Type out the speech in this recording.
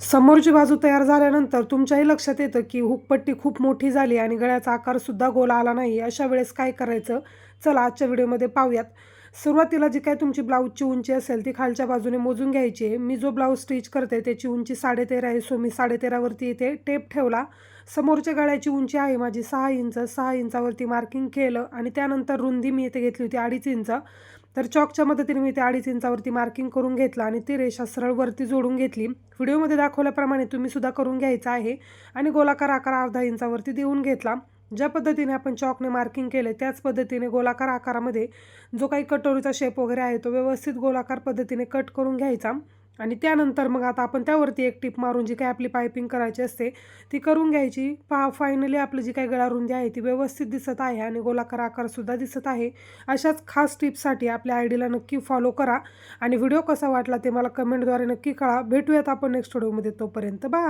समोरची बाजू तयार झाल्यानंतर तुमच्याही लक्षात येतं की हुकपट्टी खूप मोठी झाली आणि गळ्याचा आकारसुद्धा गोल आला नाही. अशा वेळेस काय करायचं? चला आजच्या व्हिडिओमध्ये पाहूयात. सुरुवातीला जी काय तुमची ब्लाऊजची उंची असेल ती खालच्या बाजूने मोजून घ्यायची आहे. मी जो ब्लाऊज स्टिच करते त्याची उंची साडेतेरा आहे. सो मी साडेतेरावरती इथे टेप ठेवला. समोरच्या गळ्याची उंची आहे माझी सहा इंच. सहा इंचावरती मार्किंग केलं आणि त्यानंतर रुंदी मी इथे घेतली होती अडीच इंच. तर चॉकच्या मदतीने मी ते अडीच इंचावरती मार्किंग करून घेतलं आणि ती रेषा सरळ वरती जोडून घेतली. व्हिडिओमध्ये दाखवल्याप्रमाणे तुम्ही सुद्धा करून घ्यायचं आहे आणि गोलाकार आकार अर्धा इंचावरती देऊन घेतला. ज्या पद्धतीने आपण चॉकने मार्किंग केले त्याच पद्धतीने गोलाकार आकारामध्ये जो काही कटोरीचा शेप वगैरे आहे तो व्यवस्थित गोलाकार पद्धतीने कट करून घ्यायचा. आणि त्यानंतर मग आता आपण त्यावरती एक टिप मारून जी काही आपली पायपिंग करायची असते ती करून घ्यायची. पहा फायनली आपली जी काही गळा रुंदी आहे ती व्यवस्थित दिसत आहे आणि गोलाकार आकारसुद्धा दिसत आहे. अशाच खास टिप्ससाठी आपल्या आयडीला नक्की फॉलो करा. आणि व्हिडिओ कसा वाटला ते मला कमेंटद्वारे नक्की कळा. भेटूयात आपण नेक्स्ट व्हिडिओमध्ये तोपर्यंत बाय